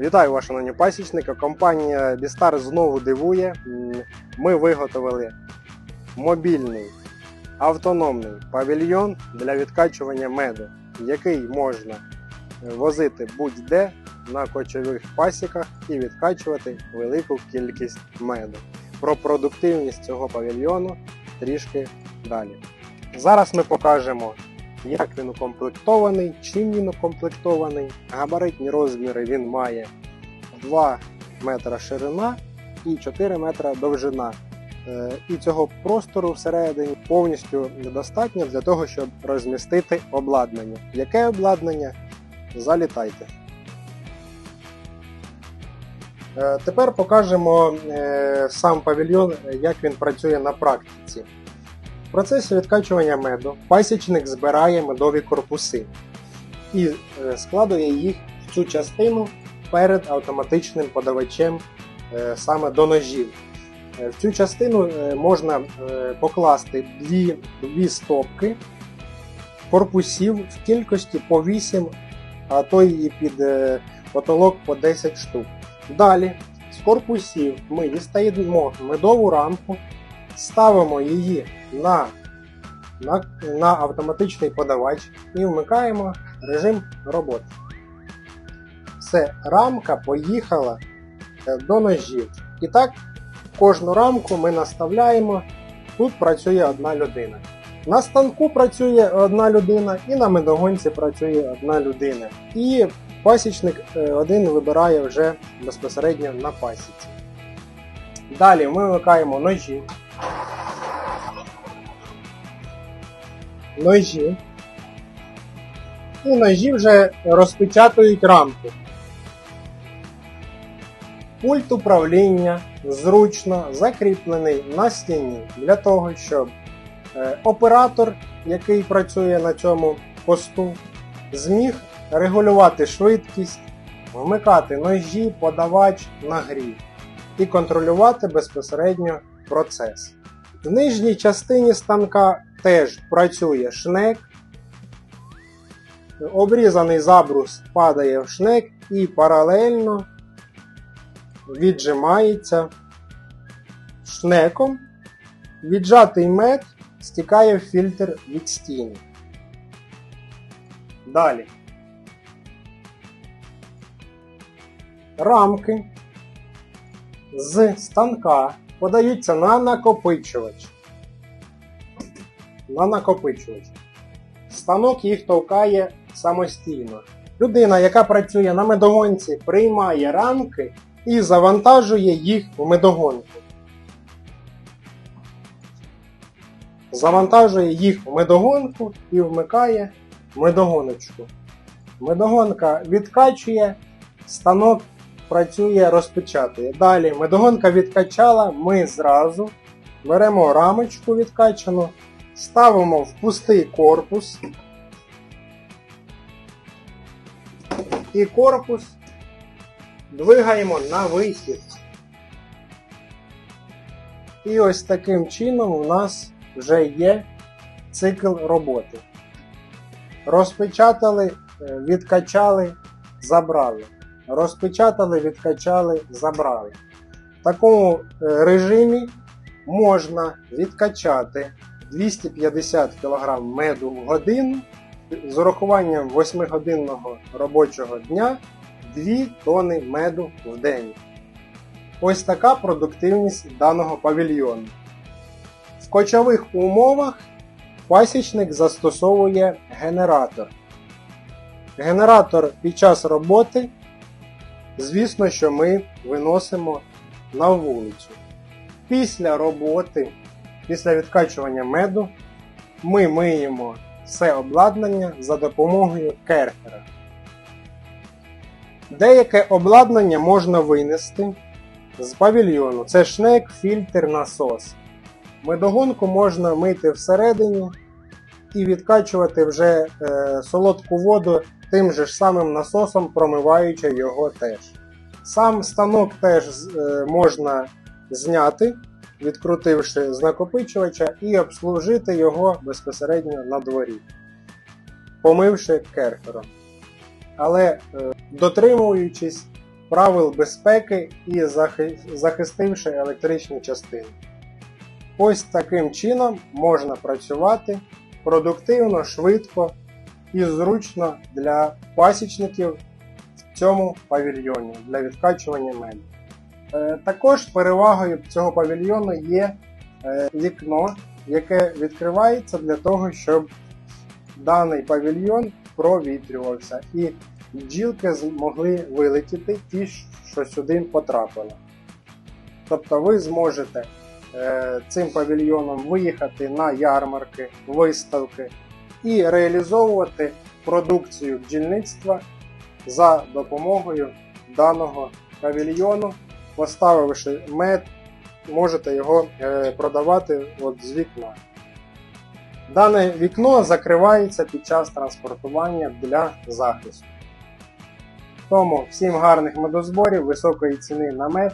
Вітаю вас, шановні пасічники. Компанія Бістар знову дивує. Ми виготовили мобільний автономний павільйон для відкачування меду, який можна возити будь-де на кочових пасіках і відкачувати велику кількість меду. Про продуктивність цього павільйону трішки далі. Зараз ми покажемо, як він укомплектований, чим він укомплектований. Габаритні розміри він має 2 метра ширина і 4 метра довжина. Е, І цього простору всередині повністю недостатньо для того, щоб розмістити обладнання. Яке обладнання? Залітайте. Е, Тепер покажемо е, сам павільйон, як він працює на практиці. Процесі відкачування меду пасічник збирає медові корпуси і е, складує їх в цю частину перед автоматичним подавачем е, саме до ножів. Е, В цю частину можна покласти дві, дві стопки корпусів в кількості по 8, а то і під потолок по 10 штук. Далі з корпусів ми дістаємо медову рамку, ставимо її на, на, на автоматичний подавач і вмикаємо режим роботи. Все, рамка поїхала е, до ножів. І так, кожну рамку ми наставляємо. Тут працює одна людина. На станку працює одна людина, і на медогонці працює одна людина. І пасічник е, один вибирає вже безпосередньо на пасіці. Далі ми вмикаємо ножі. Ножі. І ножі вже розпечатують рамку. Пульт управління зручно закріплений на стіні для того, щоб е, оператор, який працює на цьому посту, зміг регулювати швидкість, вмикати ножі, подавач, нагрів і контролювати безпосередньо процес. В нижній частині станка теж працює шнек. Обрізаний забрус падає в шнек і паралельно віджимається шнеком. Віджатий мед стікає в фільтр від стіни. Далі. Рамки з станка подаються на накопичувач. На накопичувач. Станок їх товкає самостійно. Людина, яка працює на медогонці, приймає рамки і завантажує їх в медогонку. Завантажує їх в медогонку і вмикає медогоночку. Медогонка відкачує, станок працює, розпечатує. Далі медогонка відкачала, ми зразу беремо рамочку відкачану, ставимо в пустий корпус. І корпус двигаємо на вихід. І ось таким чином у нас вже є цикл роботи. Розпечатали, е, відкачали, забрали. Розпечатали, відкачали, забрали. В такому е, режимі можна відкачати 250 кг меду в годину з урахуванням 8-годинного робочого дня 2 тони меду в день. Ось така продуктивність даного павільйону. В кочових умовах пасічник застосовує генератор. Генератор під час роботи, звісно, що ми виносимо на вулицю. Після роботи, після відкачування меду, ми миємо все обладнання за допомогою керхера. Деяке обладнання можна винести з павільйону. Це шнек, фільтр, насос. Медогонку можна мити всередині і відкачувати вже е, солодку воду тим же ж самим насосом, промиваючи його теж. Сам станок теж е, можна зняти, відкрутивши з накопичувача, і обслужити його безпосередньо на дворі, помивши керхером. Але е, дотримуючись правил безпеки і захистивши електричні частини. Ось таким чином можна працювати продуктивно, швидко і зручно для пасічників в цьому павільйоні для відкачування меду. Е, Також перевагою цього павільйону є е, вікно, яке відкривається для того, щоб даний павільйон провітрювався і бджілки змогли вилетіти ті, що сюди потрапили. Тобто ви зможете е, цим павільйоном виїхати на ярмарки, виставки і реалізовувати продукцію бджільництва за допомогою даного павільйону, поставивши мед, можете його е, продавати от з вікна. Дане вікно закривається під час транспортування для захисту. Тому всім гарних медозборів, високої ціни на мед